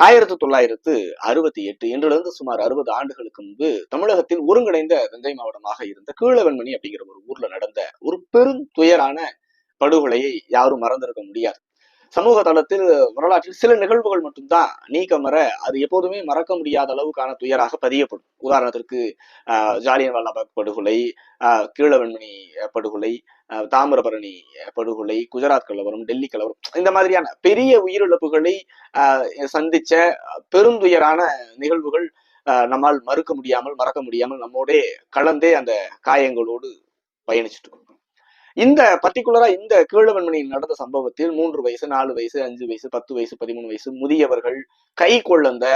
ஆயிரத்தி தொள்ளாயிரத்து அறுபத்தி எட்டு இன்றிலிருந்து சுமார் அறுபது ஆண்டுகளுக்கு முன்பு தமிழகத்தில் ஒருங்கிணைந்த தஞ்சை மாவட்டமாக இருந்த கீழவன்மணி அப்படிங்கிற ஒரு ஊர்ல நடந்த ஒரு பெரும் துயரான படுகொலையை யாரும் மறந்திருக்க முடியாது. சமூக தளத்தில் வரலாற்றில் சில நிகழ்வுகள் மட்டும்தான் நீக்கமர அது எப்போதுமே மறக்க முடியாத அளவுக்கான துயராக பதியப்படும். உதாரணத்திற்கு ஆஹ் ஜாலியன் வாலாபாக் படுகொலை ஆஹ் கீழவன்மணி படுகொலை தாமிரபரணி படுகொலை குஜராத் கலவரம் டெல்லி கலவரம் இந்த மாதிரியான பெரிய உயிரிழப்புகளை ஆஹ் சந்திச்ச பெருந்துயரான நிகழ்வுகள் ஆஹ் நம்மால் மறுக்க முடியாமல் மறக்க முடியாமல் நம்மோடே கலந்தே அந்த காயங்களோடு பயணிச்சுட்டு இந்த பர்டிகுலரா இந்த கீழவன்மணியில் நடந்த சம்பவத்தில் மூன்று வயசு நாலு வயசு அஞ்சு வயசு பத்து வயசு பதிமூணு வயசு முதியவர்கள் கை கொள்ளந்த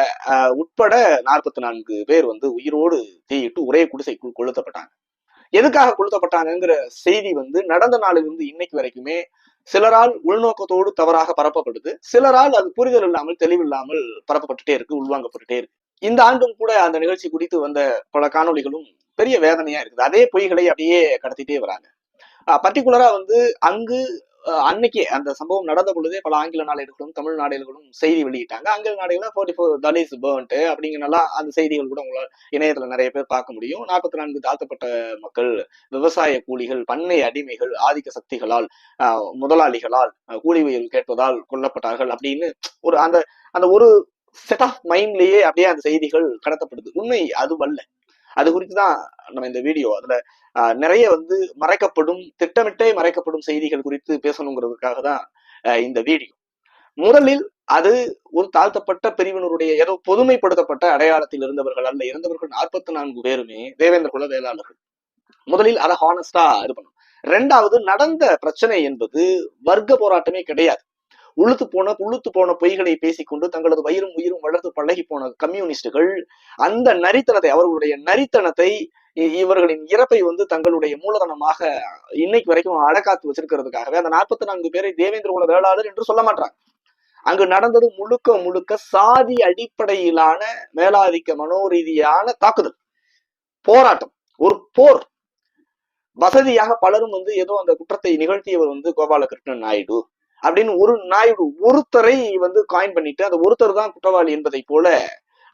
உட்பட நாற்பத்தி நான்கு பேர் வந்து உயிரோடு தீயிட்டு ஒரே குடிசைக்குள் கொளுத்தப்பட்டாங்க. எதுக்காக கொளுத்தப்பட்டாங்கிற செய்தி வந்து நடந்த நாளிலிருந்து இன்னைக்கு வரைக்குமே சிலரால் உள்நோக்கத்தோடு தவறாக பரப்பப்படுது. சிலரால் அது புரிதல் இல்லாமல் தெளிவில்லாமல் பரப்பப்பட்டுட்டே இருக்கு உள்வாங்கப்பட்டுட்டே இருக்கு. இந்த ஆண்டும் கூட அந்த நிகழ்ச்சி குறித்து வந்த பல காணொளிகளும் பெரிய வேதனையா இருக்குது. அதே பொய்களை அப்படியே கடத்திட்டே வராங்க. பர்டிகுலரா வந்து அங்கு அன்னைக்கே அன்னைக்கு அந்த சம்பவம் நடந்த பொழுதே பல ஆங்கில நாளேடுகளும் தமிழ் நாளேடுகளும் செய்தி வெளியிட்டாங்க. ஆங்கில நாடுகள் ஃபோர்ட்டி ஃபோர் தலிஸ் பேர்ன்ட்டு அப்படிங்கிறனால அந்த செய்திகள் கூட உங்களால் இணையத்துல நிறைய பேர் பார்க்க முடியும். நாற்பத்தி நான்கு தாழ்த்தப்பட்ட மக்கள் விவசாய கூலிகள் பண்ணை அடிமைகள் ஆதிக்க சக்திகளால் ஆஹ், முதலாளிகளால் கூலி உயர்வு கேட்பதால் கொல்லப்பட்டார்கள் அப்படின்னு ஒரு அந்த அந்த ஒரு செட் ஆஃப் மைண்ட்லயே அப்படியே அந்த செய்திகள் கடத்தப்படுது. உண்மை அதுவல்ல அது குறித்து தான் நம்ம இந்த வீடியோ. அதுல நிறைய வந்து மறைக்கப்படும் திட்டமிட்டே மறைக்கப்படும் செய்திகள் குறித்து பேசணுங்கிறதுக்காக தான் இந்த வீடியோ. முதலில் அது ஒரு தாழ்த்தப்பட்ட பிரிவினருடைய ஏதோ பொதுமைப்படுத்தப்பட்ட அடையாளத்தில் இருந்தவர்கள் அல்ல இருந்தவர்கள் நாற்பத்தி நான்கு பேருமே தேவேந்திர குல வேளாளர்கள் முதலில் அதை ஹானஸ்டா இது பண்ணும் ரெண்டாவது நடந்த பிரச்சனை என்பது வர்க்க போராட்டமே கிடையாது. உளுத்து போன உளுத்து போன பொய்களை பேசிக்கொண்டு தங்களது வயிறும் உயிரும் வளர்த்து பழகி போன கம்யூனிஸ்டுகள் அந்த நரித்தனத்தை அவர்களுடைய நரித்தனத்தை இவர்களின் இறப்பை வந்து தங்களுடைய மூலதனமாக இன்னைக்கு வரைக்கும் அடக்காத்து வச்சிருக்கிறதுக்காகவே அந்த நாற்பத்தி நான்கு பேரை தேவேந்திர குல வேளாளர் என்று சொல்ல மாட்டாங்க. அங்கு நடந்தது முழுக்க முழுக்க சாதி அடிப்படையிலான மேலாதிக்க மனோரீதியான தாக்குதல் போராட்டம் ஒரு போர். வசதியாக பலரும் வந்து ஏதோ அந்த குற்றத்தை நிகழ்த்தியவர் வந்து கோபாலகிருஷ்ணன் நாயுடு. அப்படின்னு ஒரு நாயுடு ஒருத்தரை வந்து காயின் பண்ணிட்டு அந்த ஒருத்தர் தான் குற்றவாளி என்பதை போல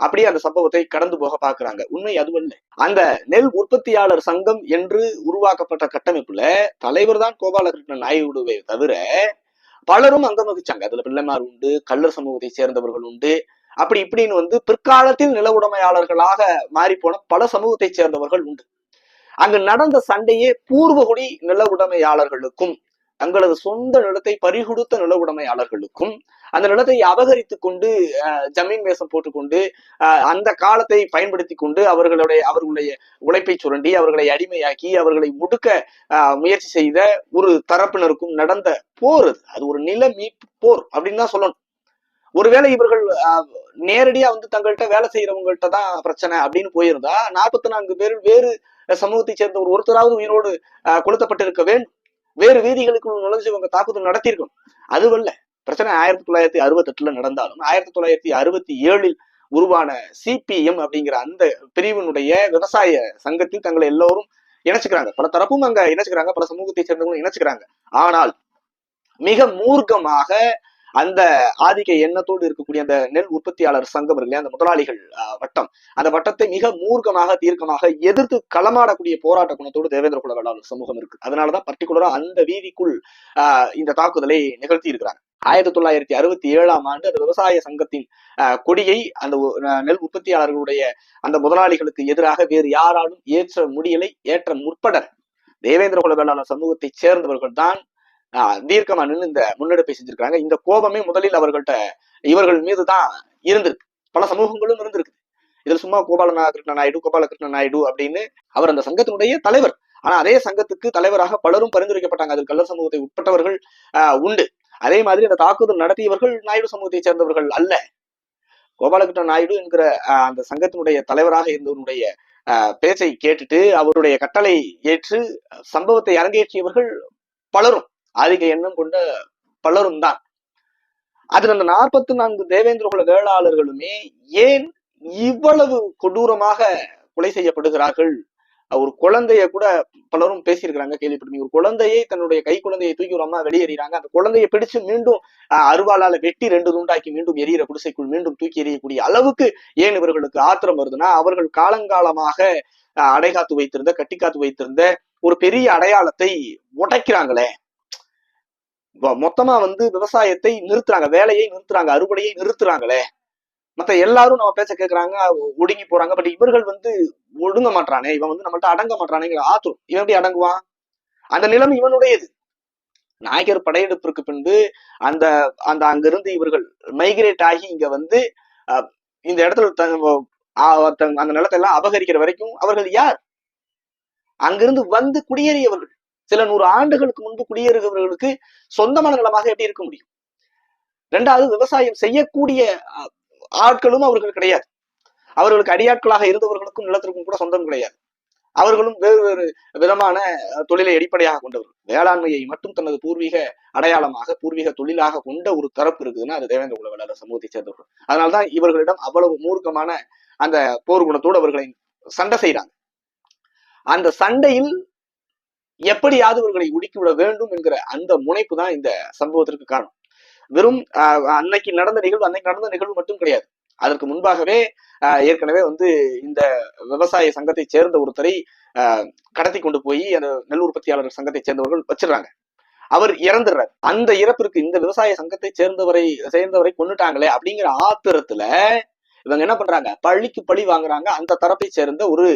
அப்படியே அந்த சம்பவத்தை கடந்து போக பாக்குறாங்க உண்மை அதுவல்ல அந்த நெல் உற்பத்தியாளர் சங்கம் என்று உருவாக்கப்பட்ட கட்டமைப்புல தலைவர் தான் கோபாலகிருஷ்ணன் நாயுடுவை தவிர பலரும் அங்கம் வகிச்சாங்க. அதுல பிள்ளைமார் உண்டு கள்ளர் சமூகத்தை சேர்ந்தவர்கள் உண்டு. அப்படி இப்படின்னு வந்து பிற்காலத்தில் நில உடைமையாளர்களாக மாறிப்போன பல சமூகத்தை சேர்ந்தவர்கள் உண்டு. அங்கு நடந்த சண்டையே பூர்வகுடி நில உடைமையாளர்களுக்கும் தங்களது சொந்த நிலத்தை பறிகொடுத்த நில உடைமையாளர்களுக்கும் அந்த நிலத்தை அபகரித்து கொண்டு அஹ், ஜமீன் வேஷம் போட்டுக்கொண்டு அஹ், அந்த காலத்தை பயன்படுத்தி கொண்டு அவர்களுடைய அவர்களுடைய உழைப்பை சுரண்டி அவர்களை அடிமையாக்கி அவர்களை முடுக்க முயற்சி செய்த ஒரு தரப்பினருக்கும் நடந்த போர் அது. அது ஒரு நில மீட்பு போர் அப்படின்னு தான் சொல்லணும். ஒருவேளை இவர்கள் அஹ், நேரடியா வந்து தங்கள்கிட்ட வேலை செய்யறவங்கள்ட்ட தான் பிரச்சனை அப்படின்னு போயிருந்தா நாற்பத்தி நான்கு பேர் வேறு சமூகத்தை சேர்ந்த ஒரு ஒருத்தராவது உயிரோடு அஹ், கொளுத்தப்பட்டிருக்க வேண்டும். வேறு வீதிகளுக்குள் நுழைஞ்சு இவங்க தாக்குதல் நடத்தியிருக்கணும். அதுவல்ல பிரச்சனை ஆயிரத்தி தொள்ளாயிரத்தி அறுபத்தி எட்டுல நடந்தாலும் ஆயிரத்தி தொள்ளாயிரத்தி அறுபத்தி ஏழில் உருவான சிபிஎம் அப்படிங்கிற அந்த பிரிவினுடைய விவசாய சங்கத்தில் தங்களை எல்லோரும் இணைச்சுக்கிறாங்க. பல தரப்பும் அங்க இணைச்சுக்கிறாங்க பல சமூகத்தை சேர்ந்தவங்களும் இணைச்சுக்கிறாங்க. ஆனால் மிக மூர்க்கமாக அந்த ஆதிக்க எண்ணத்தோடு இருக்கக்கூடிய அந்த நெல் உற்பத்தியாளர் சங்கம் இருக்கு இல்லையா அந்த முதலாளிகள் ஆஹ், வட்டம். அந்த வட்டத்தை மிக மூர்க்கமாக தீர்க்கமாக எதிர்த்து களமாடக்கூடிய போராட்ட குணத்தோடு தேவேந்திர குல வேளாளர் சமூகம் இருக்கு. அதனாலதான் பர்டிகுலரா அந்த வீதிக்குள் ஆஹ், இந்த தாக்குதலை நிகழ்த்தி இருக்கிறாங்க. ஆயிரத்தி தொள்ளாயிரத்தி அறுபத்தி ஏழாம் ஆண்டு அந்த விவசாய சங்கத்தின் ஆஹ், கொடியை அந்த அஹ், நெல் உற்பத்தியாளர்களுடைய அந்த முதலாளிகளுக்கு எதிராக வேறு யாராலும் ஏற்ற முடியலை ஏற்ற முற்பட தேவேந்திர குல வேளாளர் சமூகத்தைச் சேர்ந்தவர்கள் தான் தீர்க்கமா நின்று இந்த முன்னெடுப்பை செஞ்சிருக்காங்க இந்த கோபமே முதலில் அவர்கள்ட்ட இவர்கள் மீது தான் இருந்திருக்கு. பல சமூகங்களும் இருந்திருக்கு. இதில் சும்மா கோபாலகிருஷ்ண நாயுடு கோபாலகிருஷ்ண நாயுடு அப்படின்னு அவர் அந்த சங்கத்தினுடைய தலைவர். ஆனா அதே சங்கத்துக்கு தலைவராக பலரும் பரிந்துரைக்கப்பட்டாங்க. அதில் கள்ள சமூகத்தை உட்பட்டவர்கள் ஆஹ், உண்டு. அதே மாதிரி அந்த தாக்குதல் நடத்தியவர்கள் நாயுடு சமூகத்தை சேர்ந்தவர்கள் அல்ல. கோபாலகிருஷ்ண நாயுடு என்கிற அந்த சங்கத்தினுடைய தலைவராக இருந்தவருடைய பேச்சை கேட்டுட்டு அவருடைய கட்டளை ஏற்று சம்பவத்தை அரங்கேற்றியவர்கள் பலரும். ஆதிக்க எண்ணம் கொண்ட பலரும் தான். அதில் அந்த நாற்பத்தி நான்கு தேவேந்திர குல வேளாளர்களுமே ஏன் இவ்வளவு கொடூரமாக கொலை செய்யப்படுகிறார்கள்? ஒரு குழந்தைய கூட பலரும் பேசியிருக்கிறாங்க கேள்விப்பட்டிருக்கீங்க ஒரு குழந்தையை தன்னுடைய கை குழந்தையை தூக்கி ஒரு அம்மா வெளியேறாங்க அந்த குழந்தையை பிடிச்சு மீண்டும் ஆஹ், அருவாளால வெட்டி ரெண்டு துண்டாக்கி மீண்டும் எரியிற குடிசைக்குள் மீண்டும் தூக்கி எறியக்கூடிய அளவுக்கு ஏன் இவர்களுக்கு ஆத்திரம் வருதுன்னா அவர்கள் காலங்காலமாக அடைகாத்து வைத்திருந்த கட்டிக்காத்து வைத்திருந்த ஒரு பெரிய அடையாளத்தை உடைக்கிறாங்களே. மொத்தமா வந்து விவசாயத்தை நிறுத்துறாங்க வேலையை நிறுத்துறாங்க அறுவடையை நிறுத்துறாங்களே. மத்த எல்லாரும் நம்ம பேச கேட்கறாங்க ஒடுங்கி போறாங்க பட் இவர்கள் வந்து ஒடுங்க மாட்டானே இவன் வந்து நம்மள்ட்ட அடங்க மாட்டானேங்கிற ஆத்தும் இவன் எப்படி அடங்குவான்? அந்த நிலம் இவனுடையது. நாயக்கர் படையெடுப்பிற்கு பின்பு அந்த அந்த அங்கிருந்து இவர்கள் மைக்ரேட் ஆகி இங்க வந்து அஹ், இந்த இடத்துல அந்த நிலத்தை எல்லாம் அபகரிக்கிற வரைக்கும் அவர்கள் யார்? அங்கிருந்து வந்து குடியேறியவர்கள். சில நூறு ஆண்டுகளுக்கு முன்பு குடியேறுகிறவர்களுக்கு சொந்தமான நிலமாக எப்படி இருக்க முடியும்? ரெண்டாவது விவசாயம் செய்யக்கூடிய ஆட்களும் அவர்கள் கிடையாது. அவர்களுக்கு அடியாட்களாக இருந்தவர்களுக்கும் நிலத்திற்கும் கூட சொந்தம் கிடையாது. அவர்களும் வேறு வேறு விதமான தொழிலை அடிப்படையாக கொண்டவர்கள். வேளாண்மையை மட்டும் தனது பூர்வீக அடையாளமாக பூர்வீக தொழிலாக கொண்ட ஒரு தரப்பு இருக்குதுன்னா அது தேவேந்திர குல வேளாளர் சமூகத்தை சேர்ந்தவர்கள். அதனால்தான் இவர்களிடம் அவ்வளவு மூர்க்கமான அந்த போர் குணத்தோடு அவர்களை சண்டை செய்கிறாங்க. அந்த சண்டையில் எப்படியாவது இவர்களை ஒடுக்கிவிட வேண்டும் என்கிற அந்த முனைப்பு தான் இந்த சம்பவத்திற்கு காரணம். வெறும் அன்னைக்கு நடந்த நிகழ்வு அன்னைக்கு நடந்த நிகழ்வு மட்டும் கிடையாது. அதற்கு முன்பாகவே ஏற்கனவே வந்து இந்த விவசாய சங்கத்தை சேர்ந்த ஒருத்தரை கடத்தி கொண்டு போய் அந்த நெல் உற்பத்தியாளர் சங்கத்தை சேர்ந்தவர்கள் வச்சிடுறாங்க. அவர் இறந்துடுறார். அந்த இறப்பிற்கு இந்த விவசாய சங்கத்தை சேர்ந்தவரை சேர்ந்தவரை கொன்னுட்டாங்களே அப்படிங்கிற ஆத்திரத்துல இவங்க என்ன பண்றாங்க? பழிக்கு பழி வாங்குறாங்க. அந்த தரப்பை சேர்ந்த ஒரு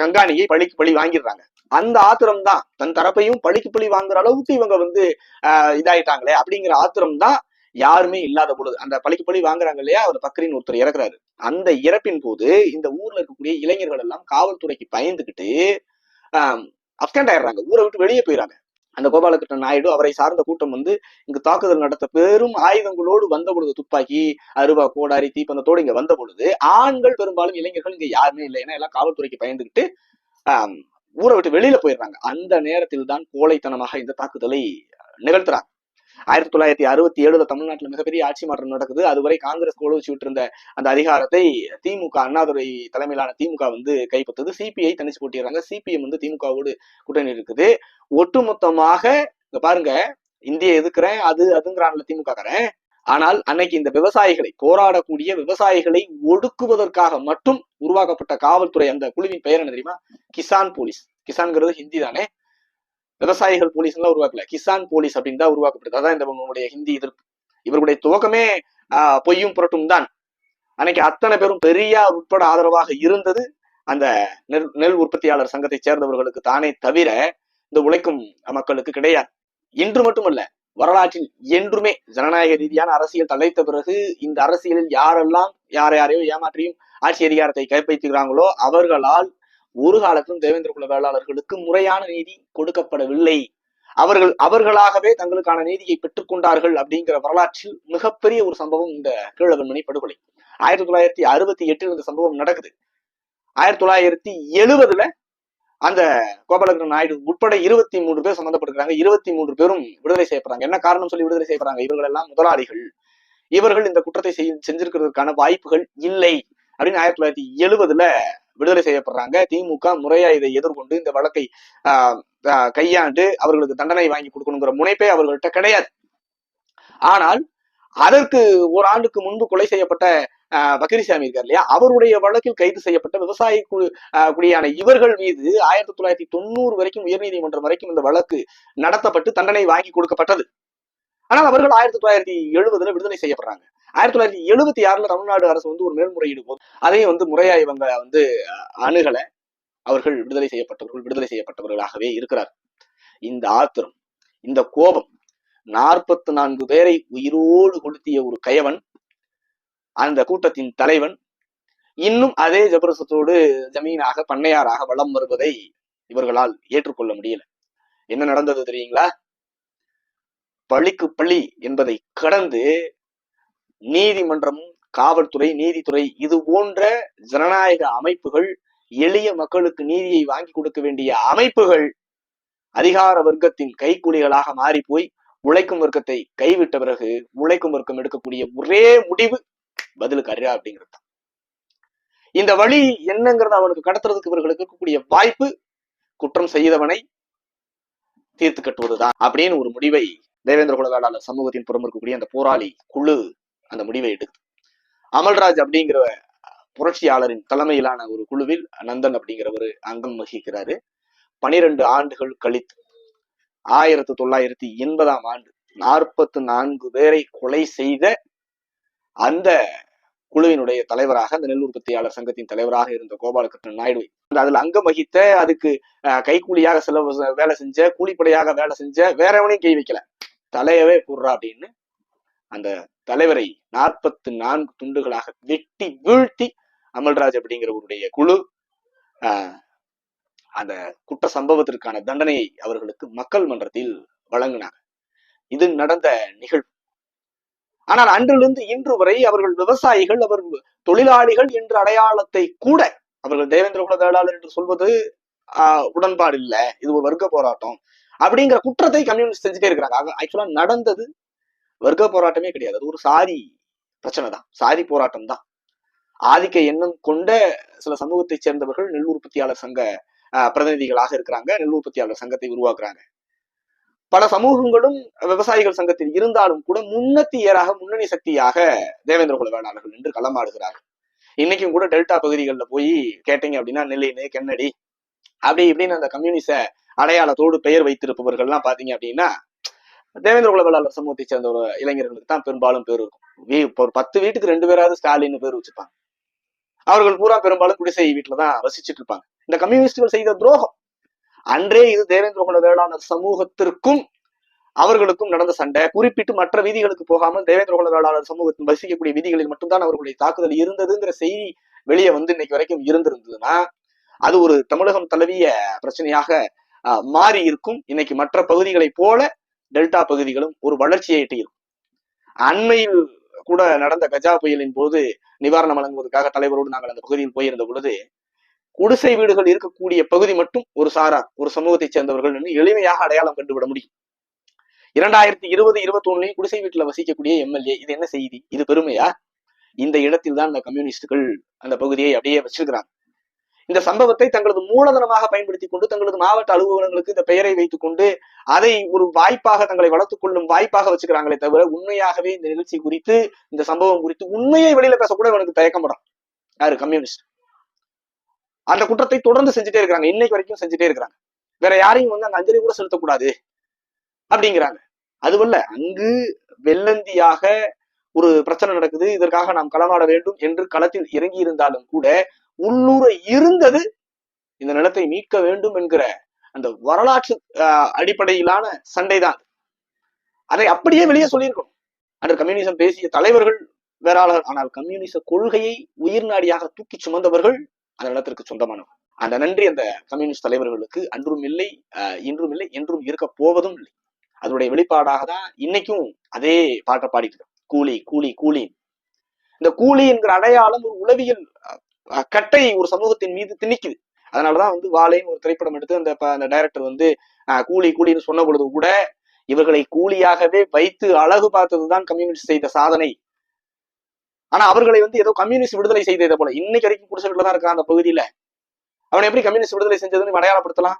கங்காணியை பழிக்கு பழி வாங்கிடுறாங்க. அந்த ஆத்திரம் தான் தன் தரப்பையும் பழிக்கு பழி வாங்குற அளவுக்கு இவங்க வந்து ஆஹ், இதாயிட்டாங்களே அப்படிங்கிற ஆத்திரம் தான் யாருமே இல்லாத பொழுது அந்த பழிக்கு பழி வாங்குறாங்க இல்லையா? அவர் பக்கரின் ஒருத்தர் இறக்குறாரு. அந்த இறப்பின் போது இந்த ஊர்ல இருக்கக்கூடிய இளைஞர்கள் எல்லாம் காவல்துறைக்கு பயந்துகிட்டு ஆஹ் ஆயிடுறாங்க. ஊரை விட்டு வெளியே போயிடுறாங்க அந்த கோபாலகிருஷ்ணன் நாயுடு அவரை சார்ந்த கூட்டம் வந்து இங்கு தாக்குதல் நடத்த பெரும் ஆயுதங்களோடு வந்த பொழுது துப்பாக்கி அருவா கோடாரி தீப்பந்தத்தோடு இங்க வந்த பொழுது ஆண்கள் பெரும்பாலும் இளைஞர்கள் இங்க யாருமே இல்லை. ஏன்னா எல்லாம் காவல்துறைக்கு பயந்துகிட்டு ஆஹ் ஊரை விட்டு வெளியில போயிடுறாங்க. அந்த நேரத்தில் தான் கோழைத்தனமாக இந்த தாக்குதலை நிகழ்த்துறாங்க. ஆயிரத்தி தொள்ளாயிரத்தி அறுபத்தி ஏழுல தமிழ்நாட்டுல மிகப்பெரிய ஆட்சி மாற்றம் நடக்குது. அதுவரை காங்கிரஸ் கோல வச்சு விட்டு அந்த அதிகாரத்தை திமுக அண்ணாதுரை தலைமையிலான திமுக வந்து கைப்பற்றுது. சிபிஐ தனிச்சு போட்டிடுறாங்க சிபிஎம் வந்து திமுகவோடு கூட்டணி இருக்குது. ஒட்டுமொத்தமாக இங்க பாருங்க இந்திய எதுக்குறேன் அது அதுங்கிறான்ல திமுக காரன் ஆனால் அன்னைக்கு இந்த விவசாயிகளை போராடக்கூடிய விவசாயிகளை ஒடுக்குவதற்காக மட்டும் உருவாக்கப்பட்ட காவல்துறை அந்த குழுவின் பெயர் என்ன தெரியுமா? கிசான் போலீஸ். கிசான்ங்கிறது ஹிந்தி தானே? விவசாயிகள் போலீஸ் எல்லாம் உருவாக்கல. கிசான் போலீஸ் அப்படின்னு தான் உருவாக்கப்பட்டது அதான் இந்த உங்களுடைய ஹிந்தி எதிர்ப்பு. இவர்களுடைய துவக்கமே ஆஹ், பொய்யும் புரட்டும் தான். அன்னைக்கு அத்தனை பேரும் பெரியார் உட்பட ஆதரவாக இருந்தது அந்த நெல் நெல் உற்பத்தியாளர் சங்கத்தை சேர்ந்தவர்களுக்கு தானே தவிர இந்த உழைக்கும் மக்களுக்கு கிடையாது. இன்று மட்டுமல்ல வரலாற்றில் என்றுமே ஜனநாயக ரீதியான அரசியல் தலைத்த பிறகு இந்த அரசியலில் யாரெல்லாம் யாரை யாரையோ ஏமாற்றியும் ஆட்சி அதிகாரத்தை கைப்பற்றுகிறாங்களோ அவர்களால் ஒரு காலத்திலும் தேவேந்திர குல வேளாளர்களுக்கு முறையான நீதி கொடுக்கப்படவில்லை. அவர்கள் அவர்களாகவே தங்களுக்கான நீதியை பெற்றுக்கொண்டார்கள் அப்படிங்கிற வரலாற்றில் மிகப்பெரிய ஒரு சம்பவம் இந்த கீழவன்மணி படுகொலை. ஆயிரத்தி தொள்ளாயிரத்தி அறுபத்தி எட்டில் இந்த சம்பவம் நடக்குது. ஆயிரத்தி தொள்ளாயிரத்தி எழுபதுல அந்த கோபாலகிருஷ்ணன் நாயுடு உட்பட இருபத்தி மூன்று பேர் சம்பந்தப்பட்டிருக்காங்க இருபத்தி மூன்று பேரும் விடுதலை செய்யப்படுறாங்க. என்ன காரணம் சொல்லி விடுதலை செய்யப்படுறாங்க? இவர்கள் எல்லாம் முதலாளிகள். இவர்கள் இந்த குற்றத்தை செய் செஞ்சிருக்கிறதுக்கான வாய்ப்புகள் இல்லை அப்படின்னு ஆயிரத்தி தொள்ளாயிரத்தி எழுபதுல விடுதலை செய்யப்படுறாங்க. திமுக முறையா இதை எதிர்கொண்டு இந்த வழக்கை ஆஹ், கையாண்டு அவர்களுக்கு தண்டனை வாங்கி கொடுக்கணுங்கிற முனைப்பே அவர்கள்ட்ட கிடையாது. ஆனால் அதற்கு ஒரு ஆண்டுக்கு முன்பு கொலை செய்யப்பட்ட பக்கிரிசாமி இருக்கார் இல்லையா? அவருடைய வழக்கில் கைது செய்யப்பட்ட விவசாய குழு குடியான இவர்கள் மீது ஆயிரத்தி தொள்ளாயிரத்தி தொண்ணூறு வரைக்கும் உயர்நீதிமன்றம் வரைக்கும் இந்த வழக்கு நடத்தப்பட்டு தண்டனை வாங்கி கொடுக்கப்பட்டது. ஆனால் அவர்கள் ஆயிரத்தி தொள்ளாயிரத்தி எழுபதுல விடுதலை செய்யப்படுறாங்க. ஆயிரத்தி தொள்ளாயிரத்தி எழுபத்தி ஆறுல தமிழ்நாடு அரசு வந்து ஒரு மேல்முறையீடு போது அதையும் வந்து முறையா இவங்க வந்து அணுகல. அவர்கள் விடுதலை செய்யப்பட்டவர்கள் விடுதலை செய்யப்பட்டவர்களாகவே இருக்கிறார். இந்த ஆத்திரம் இந்த கோபம் நாற்பத்தி நான்கு பேரை உயிரோடு கொளுத்திய ஒரு கயவன் அந்த கூட்டத்தின் தலைவன் இன்னும் அதே ஜபரசத்தோடு ஜமீனாக பண்ணையாராக வலம் வருவதை இவர்களால் ஏற்றுக்கொள்ள முடியல. என்ன நடந்தது தெரியுங்களா? பழிக்கு பழி என்பதை கடந்து நீதிமன்றமும் காவல்துறை நீதித்துறை இது போன்ற ஜனநாயக அமைப்புகள் எளிய மக்களுக்கு நீதியை வாங்கி கொடுக்க வேண்டிய அமைப்புகள் அதிகார வர்க்கத்தின் கைக்கூலிகளாக மாறி போய் உழைக்கும் வர்க்கத்தை கைவிட்ட பிறகு உழைக்கும் வர்க்கம் எடுக்கக்கூடிய ஒரே முடிவு பதிலுக்கு அறியா அப்படிங்கிறது இந்த வழி என்னங்கிறத அவனுக்கு கடத்துறதுக்கு இவர்களுக்கு இருக்கக்கூடிய வாய்ப்பு குற்றம் செய்தவனை தீர்த்து கட்டுவதுதான் அப்படின்னு ஒரு முடிவை தேவேந்திர குலவேளாளர் சமூகத்தின் புறம் இருக்கக்கூடிய அந்த போராளி குழு அந்த முடிவை எடுக்குது. அமல்ராஜ் அப்படிங்கிற புரட்சியாளரின் தலைமையிலான ஒரு குழுவில் நந்தன் அப்படிங்கிறவர் அங்கம் வகிக்கிறாரு. பனிரெண்டு ஆண்டுகள் கழித்து ஆயிரத்தி தொள்ளாயிரத்தி எண்பதாம் ஆண்டு நாற்பத்து நான்கு பேரை கொலை செய்த அந்த குழுவினுடைய தலைவராக அந்த நெல் உற்பத்தியாளர் சங்கத்தின் தலைவராக இருந்த கோபாலகிருஷ்ணன் நாயுடு. அதில் அங்கம் வகித்த அதுக்கு அஹ், கைக்கூலியாக செலவு வேலை செஞ்ச கூலிப்படையாக வேலை செஞ்ச வேறவனையும் கை வைக்கல. தலையவே கூடுறா அப்படின்னு அந்த தலைவரை நாற்பத்து நான்கு துண்டுகளாக வெட்டி வீழ்த்தி அமல்ராஜ் அப்படிங்கிறவருடைய குழு ஆஹ், அந்த குற்ற சம்பவத்திற்கான தண்டனையை அவர்களுக்கு மக்கள் மன்றத்தில் வழங்கினாங்க. இது நடந்த நிகழ்வு. ஆனால் அன்றிலிருந்து இன்று வரை அவர்கள் விவசாயிகள் அவர் தொழிலாளிகள் என்ற அடையாளத்தை கூட அவர்கள் தேவேந்திர குல வேளாளர் என்று சொல்வது ஆஹ், உடன்பாடு இல்ல. இது ஒரு வர்க்க போராட்டம். அப்படிங்கிற குற்றத்தை கம்யூனிஸ்ட் செஞ்சுட்டே இருக்கிறாங்க. ஆக்சுவலா நடந்தது வர்க்க போராட்டமே கிடையாது. அது ஒரு சாதி பிரச்சனை தான். சாதி போராட்டம் தான். ஆதிக்க எண்ணம் கொண்ட சில சமூகத்தை சேர்ந்தவர்கள் நெல் உற்பத்தியாளர் சங்க ஆஹ், பிரதிநிதிகளாக இருக்கிறாங்க. நெல் உற்பத்தியாளர் சங்கத்தை உருவாக்குறாங்க. பல சமூகங்களும் விவசாயிகள் சங்கத்தில் இருந்தாலும் கூட முன்னத்தியராக முன்னணி சக்தியாக தேவேந்திர குல வேளாளர்கள் என்று களமாடுகிறார்கள் இன்னைக்கும் கூட டெல்டா பகுதிகளில் போய் கேட்டீங்க அப்படின்னா நெல்லினு கென்னடி அப்படி இப்படின்னு அந்த கம்யூனிச அடையாளத்தோடு பெயர் வைத்திருப்பவர்கள்லாம் பாத்தீங்க அப்படின்னா தேவேந்திர குலவேளாளர் சமூகத்தை சேர்ந்த ஒரு இளைஞர்களுக்கு தான் பெரும்பாலும் பேர் இருக்கும். இப்போ ஒரு பத்து வீட்டுக்கு ரெண்டு பேராவது ஸ்டாலின் பேர் வச்சுப்பாங்க அவர்கள் பூரா பெரும்பாலும் குடிசை வீட்டுல தான் வசிச்சுட்டு இருப்பாங்க. இந்த கம்யூனிஸ்டுகள் செய்த துரோகம் அன்றே இது தேவேந்திர குல வேளாளர் சமூகத்திற்கும் அவர்களுக்கும் நடந்த சண்டை. குறிப்பிட்டு மற்ற வீதிகளுக்கு போகாமல் தேவேந்திர குல வேளாளர் சமூகத்தின் வசிக்கக்கூடிய வீதிகளில் மட்டும்தான் அவர்களுடைய தாக்குதல் இருந்ததுங்கிற செய்தி வெளியே வந்து இன்னைக்கு வரைக்கும் இருந்திருந்ததுன்னா அது ஒரு தமிழகம் தழுவிய பிரச்சனையாக மாறி இருக்கும் இன்னைக்கு மற்ற பகுதிகளைப் போல டெல்டா பகுதிகளும் ஒரு வளர்ச்சியை எட்டியிருக்கும். அண்மையில் கூட நடந்த கஜா புயலின் போது நிவாரணம் வழங்குவதற்காக தலைவரோடு நாங்கள் அந்த பகுதியில் போயிருந்த பொழுது குடிசை வீடுகள் இருக்கக்கூடிய பகுதி மட்டும் ஒரு சாரார் ஒரு சமூகத்தைச் சேர்ந்தவர்கள் என்று எளிமையாக அடையாளம் கண்டுவிட முடியும். இரண்டாயிரத்தி இருபது இருபத்தி ஒண்ணுலயும் குடிசை வீட்டுல வசிக்கக்கூடிய எம்எல்ஏ இது என்ன செய்தி? இது பெருமையா? இந்த இடத்தில் தான் இந்த கம்யூனிஸ்டுகள் அந்த பகுதியை அப்படியே வச்சிருக்கிறாங்க. இந்த சம்பவத்தை தங்களது மூலதனமாக பயன்படுத்தி கொண்டு தங்களது மாவட்ட அலுவலகங்களுக்கு இந்த பெயரை வைத்துக் கொண்டு அதை ஒரு வாய்ப்பாக தங்களை வளர்த்துக் கொள்ளும் வாய்ப்பாக வச்சுக்கிறாங்களே தவிர உண்மையாகவே இந்த நிகழ்ச்சி குறித்து இந்த சம்பவம் குறித்து உண்மையை வெளியில பேசக்கூட இவனுக்கு தயக்கப்படும் யாரு? கம்யூனிஸ்ட். அந்த குற்றத்தை தொடர்ந்து செஞ்சுட்டே இருக்கிறாங்க. இன்னைக்கு வரைக்கும் செஞ்சுட்டே இருக்கிறாங்க. வேற யாரையும் வந்து அந்த அஞ்சலி கூட செலுத்தக்கூடாது அப்படிங்கிறாங்க. அதுவல்ல அங்கு வெள்ளந்தியாக ஒரு பிரச்சனை நடக்குது. இதற்காக நாம் களமாட வேண்டும் என்று களத்தில் இறங்கி இருந்தாலும் கூட உள்ளூர இருந்தது இந்த நிலத்தை மீட்க வேண்டும் என்கிற அந்த வரலாற்று ஆஹ், அடிப்படையிலான சண்டைதான். அதை அப்படியே வெளியே சொல்லியிருக்கணும். அன்று கம்யூனிசம் பேசிய தலைவர்கள் வேறாளர் ஆனால் கம்யூனிச கொள்கையை உயிர் நாடியாக தூக்கி சுமந்தவர்கள் அந்த நிலத்திற்கு சொந்தமானவர். அந்த நன்றி அந்த கம்யூனிஸ்ட் தலைவர்களுக்கு அன்றும் இல்லை இன்றும் இல்லை என்றும் இருக்க போவதும் இல்லை. அதனுடைய வெளிப்பாடாக தான் இன்னைக்கும் அதே பாட்டை பாடிட்டு கூலி கூலி கூலி. இந்த கூலி என்கிற அடையாளம் ஒரு உளவியல் அஹ், கட்டை ஒரு சமூகத்தின் மீது திணிக்குது. அதனாலதான் வந்து வாழைன்னு ஒரு திரைப்படம் எடுத்து அந்த அந்த டைரக்டர் வந்து கூலி கூலின்னு சொன்ன பொழுது கூட இவர்களை கூலியாகவே வைத்து அழகு பார்த்ததுதான் கம்யூனிஸ்ட் செய்த சாதனை. ஆனா அவர்களை வந்து ஏதோ கம்யூனிஸ்ட் விடுதலை செய்ததை போல இன்னைக்கு வரைக்கும் குடிசைகள் தான் இருக்கான் அந்த பகுதியில. அவனை எப்படி கம்யூனிஸ்ட் விடுதலை செஞ்சதுன்னு அடையாளப்படுத்தலாம்?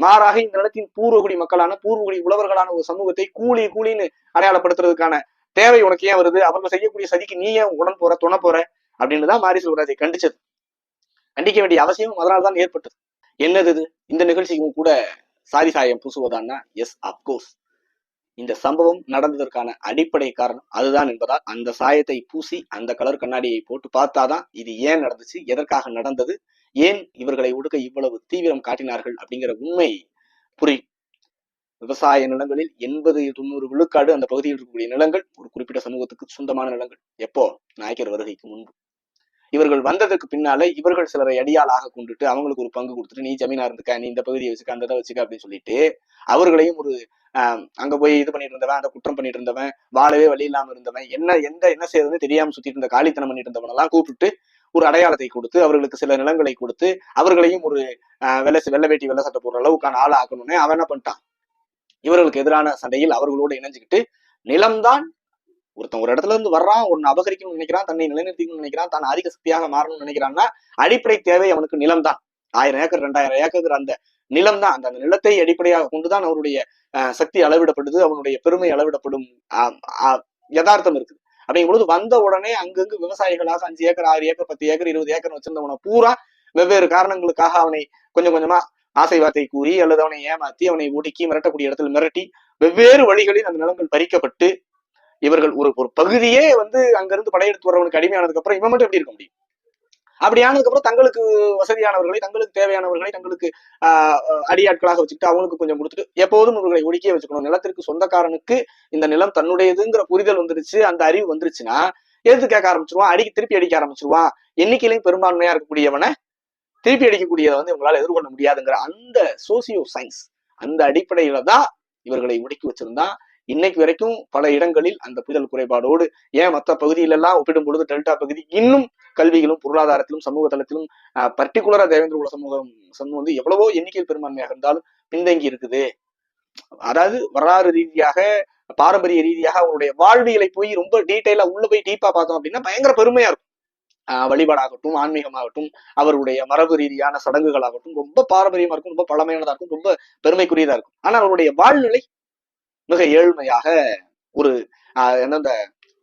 மாறாக இந்த நிலத்தின் பூர்வகுடி மக்களான பூர்வகுடி உழவர்களான ஒரு சமூகத்தை கூலி கூலின்னு அடையாளப்படுத்துறதுக்கான தேவை உனக்கு ஏன் வருது? அவங்க செய்யக்கூடிய சதிக்கு நீ ஏன் உடன் போற துணை போற? அப்படின்னு தான் மாரி செல்வராஜை கண்டிச்சது. கண்டிக்க வேண்டிய அவசியம் அதனால தான் ஏற்பட்டது. என்னது இது? இந்த நிகழ்ச்சிக்கும் கூட சாரி சாயம் பூசுவதான்னா எஸ் அப்கோர்ஸ் இந்த சம்பவம் நடந்ததற்கான அடிப்படை காரணம் அதுதான் என்பதால் அந்த சாயத்தை பூசி அந்த கலர் கண்ணாடியை போட்டு பார்த்தாதான் இது ஏன் நடந்துச்சு எதற்காக நடந்தது ஏன் இவர்களை ஒடுக்க இவ்வளவு தீவிரம் காட்டினார்கள் அப்படிங்கிற உண்மை புரியும். விவசாய நிலங்களில் எண்பது தொண்ணூறு விழுக்காடு அந்த பகுதியில் இருக்கக்கூடிய நிலங்கள் ஒரு குறிப்பிட்ட சமூகத்துக்கு சொந்தமான நிலங்கள். எப்போ? நாயக்கர் வருகைக்கு முன்பு. இவர்கள் வந்ததுக்கு பின்னால இவர்கள் சிலரை அடியாளாக கொண்டுட்டு அவங்களுக்கு ஒரு பங்கு கொடுத்துட்டு நீ ஜமீனா இருந்துக்க நீ இந்த பகுதியை வச்சுக்க அந்த இதை வச்சுக்க அப்படின்னு சொல்லிட்டு அவர்களையும் ஒரு ஆஹ், அங்க போய் இது பண்ணிட்டு இருந்தவன் அந்த குற்றம் பண்ணிட்டு இருந்தவன் வாழவே வழி இல்லாம இருந்தவன் என்ன எந்த என்ன செய்யறதுன்னு தெரியாம சுத்திட்டு இருந்த காலித்தனம் பண்ணிட்டு இருந்தவன் எல்லாம் கூப்பிட்டு ஒரு அடையாளத்தை கொடுத்து அவர்களுக்கு சில நிலங்களை கொடுத்து அவர்களையும் ஒரு அஹ் வெள்ளை வெள்ள வேட்டி வெள்ள சட்டை போடுற அளவுக்கான ஆளை ஆக்கணும்னே அவன் என்ன பண்ணிட்டான்? இவர்களுக்கு எதிரான சண்டையில் அவர்களோடு இணைஞ்சுக்கிட்டு நிலம்தான் ஒருத்தன் ஒரு இடத்துல இருந்து வர்றான் ஒன்னு அபகரிக்கணும்னு நினைக்கிறான் தன்னை நிலைநிறுத்திக்கணும்னு நினைக்கிறான் தான் அதிக சக்தியாக மாறணும்னு நினைக்கிறான்னா அடிப்படை தேவை அவனுக்கு நிலம் தான் ஆயிரம் ஏக்கர் ரெண்டாயிரம் ஏக்கர் அந்த நிலம் தான் அந்த அந்த நிலத்தை அடிப்படையாக கொண்டுதான் அவருடைய சக்தி அளவிடப்படுது அவனுடைய பெருமை அளவிடப்படும் யதார்த்தம் இருக்குது. அப்படிங்கும் பொழுது வந்த உடனே அங்கங்கு விவசாயிகளாக அஞ்சு ஏக்கர் ஆறு ஏக்கர் பத்து ஏக்கர் இருபது ஏக்கர் வச்சிருந்தவனை பூரா வெவ்வேறு காரணங்களுக்காக அவனை கொஞ்சம் கொஞ்சமா ஆசை வார்த்தை கூறி அல்லது அவனை ஏமாத்தி அவனை ஒடுக்கி மிரட்டக்கூடிய இடத்துல மிரட்டி வெவ்வேறு வழிகளில் அந்த நிலங்கள் பறிக்கப்பட்டு இவர்கள் ஒரு ஒரு பகுதியே வந்து அங்கிருந்து படையெடுத்து வரவனுக்கு அடிமையானதுக்கு அப்புறம் இவன் மட்டும் எப்படி இருக்க முடியும்? அப்படி ஆனதுக்கு அப்புறம் தங்களுக்கு வசதியானவர்களை தங்களுக்கு தேவையானவர்களை தங்களுக்கு ஆஹ் அடியாட்களாக வச்சுக்கிட்டு அவங்களுக்கு கொஞ்சம் கொடுத்துட்டு எப்போதும் இவர்களை ஒடுக்கியே வச்சுக்கணும். நிலத்திற்கு சொந்தக்காரனுக்கு இந்த நிலம் தன்னுடையதுங்கிற புரிதல் வந்துருச்சு அந்த அறிவு வந்துருச்சுன்னா எதிர்த்து கேட்க ஆரம்பிச்சிருவான்? அடிக்க திருப்பி அடிக்க ஆரம்பிச்சிருவான். எண்ணிக்கையிலையும் பெரும்பான்மையா இருக்கக்கூடியவனை திருப்பி அடிக்கக்கூடியதை வந்து இவங்களால எதிர்கொள்ள முடியாதுங்கிற அந்த சோசியோ சயின்ஸ் அந்த அடிப்படையில தான் இவர்களை ஒடுக்கி வச்சிருந்தான். இன்னைக்கு வரைக்கும் பல இடங்களில் அந்த புரிதல் குறைபாடோடு ஏன் மற்ற பகுதியிலெல்லாம் ஒப்பிடும் பொழுது டெல்டா பகுதி இன்னும் கல்வியிலும் பொருளாதாரத்திலும் சமூக தளத்திலும் பர்டிகுலரா தேவேந்திர குல சமூகம் சமூகம் வந்து எவ்வளவோ எண்ணிக்கையில் பெரும்பான்மையாக இருந்தாலும் பின்தங்கி இருக்குது. அதாவது வரலாறு ரீதியாக பாரம்பரிய ரீதியாக அவருடைய வாழ்வியலை போய் ரொம்ப டீட்டெயிலா உள்ள போய் டீப்பா பார்த்தோம் அப்படின்னா பயங்கர பெருமையா இருக்கும். ஆஹ் வழிபாடாகட்டும் ஆன்மீகமாகட்டும் அவருடைய மரபு ரீதியான சடங்குகளாகட்டும் ரொம்ப பாரம்பரியமா இருக்கும் ரொம்ப பழமையானதா இருக்கும் ரொம்ப பெருமைக்குரியதா இருக்கும். ஆனா அவருடைய வாழ்நிலை மிக ஏழ்மையாக ஒரு ஆஹ்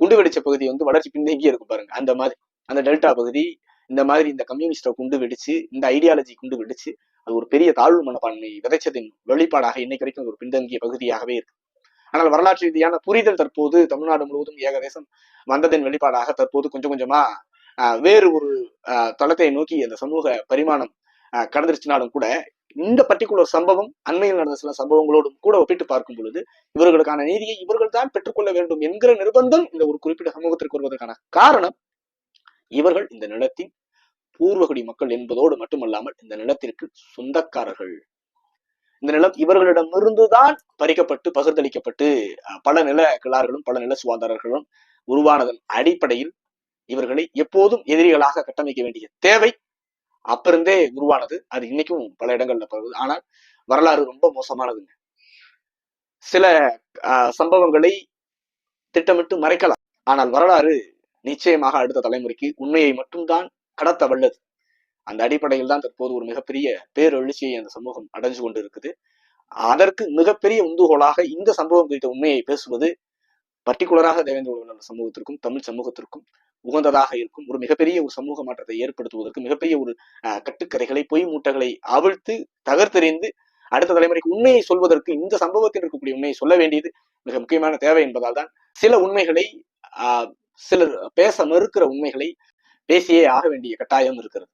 குண்டு வெடிச்ச பகுதி வந்து வளர்ச்சி பின்தங்கி இருக்கும் பாருங்க. அந்த மாதிரி அந்த டெல்டா பகுதி இந்த மாதிரி இந்த கம்யூனிஸ்டை குண்டு வெடிச்சு இந்த ஐடியாலஜி குண்டு வெடிச்சு அது ஒரு பெரிய தாழ்வு மனப்பான்மை விதைச்சதின் வெளிப்பாடாக இன்னைக்கு வரைக்கும் ஒரு பின்தங்கிய பகுதியாகவே இருக்கு. ஆனால் வரலாற்று ரீதியான புரிதல் தற்போது தமிழ்நாடு முழுவதும் ஏகதேசம் வந்ததின் வெளிப்பாடாக தற்போது கொஞ்சம் கொஞ்சமா வேறு ஒரு தளத்தை நோக்கி அந்த சமூக பரிமாணம் கடந்துருச்சுனாலும் கூட இந்த பர்டிகுலர் சம்பவம் அண்மையில் நடந்த சில சம்பவங்களோடும் கூட ஒப்பிட்டு பார்க்கும் பொழுது இவர்களுக்கான நீதியை இவர்கள் தான் பெற்றுக்கொள்ள வேண்டும் என்கிற நிர்பந்தம் இந்த ஒரு குறிப்பிட்ட சமூகத்திற்கு வருவதற்கான காரணம் இவர்கள் இந்த நிலத்தின் பூர்வகுடி மக்கள் என்பதோடு மட்டுமல்லாமல் இந்த நிலத்திற்கு சொந்தக்காரர்கள். இந்த நிலம் இவர்களிடமிருந்துதான் பறிக்கப்பட்டு பகிர்ந்தளிக்கப்பட்டு அஹ், பல நில கிளார்களும் பல நில சுகாதாரர்களும் உருவானதன் அடிப்படையில் இவர்களை எப்போதும் எதிரிகளாக கட்டமைக்க வேண்டிய தேவை அப்பிருந்தே உருவானது. அது இன்னைக்கும் பல இடங்கள்ல பரவுது. ஆனால் வரலாறு ரொம்ப மோசமானதுங்க. சில ஆஹ், சம்பவங்களை திட்டமிட்டு மறைக்கலாம். ஆனால் வரலாறு நிச்சயமாக அடுத்த தலைமுறைக்கு உண்மையை மட்டும்தான் கடத்த வல்லது அந்த அடிப்படையில் தான் தற்போது ஒரு மிகப்பெரிய பேரெழுச்சியை அந்த சமூகம் அடைஞ்சு கொண்டு இருக்குது அதற்கு மிகப்பெரிய உந்துகோலாக இந்த சம்பவம் குறித்த உண்மையை பேசுவது பர்டிகுலராக தேவேந்திர உலக சமூகத்திற்கும் தமிழ் சமூகத்திற்கும் உகந்ததாக இருக்கும். ஒரு மிகப்பெரிய ஒரு சமூக மாற்றத்தை ஏற்படுத்துவதற்கு மிகப்பெரிய ஒரு ஆஹ், கட்டுக்கதைகளை பொய் மூட்டைகளை அவிழ்த்து தகர்த்தெறிந்து அடுத்த தலைமுறைக்கு உண்மையை சொல்வதற்கு இந்த சம்பவத்தில் இருக்கக்கூடிய உண்மையை சொல்ல வேண்டியது மிக முக்கியமான தேவை என்பதால் தான் சில உண்மைகளை ஆஹ், சிலர் பேச மறுக்கிற உண்மைகளை பேசியே ஆக வேண்டிய கட்டாயம் இருக்கிறது.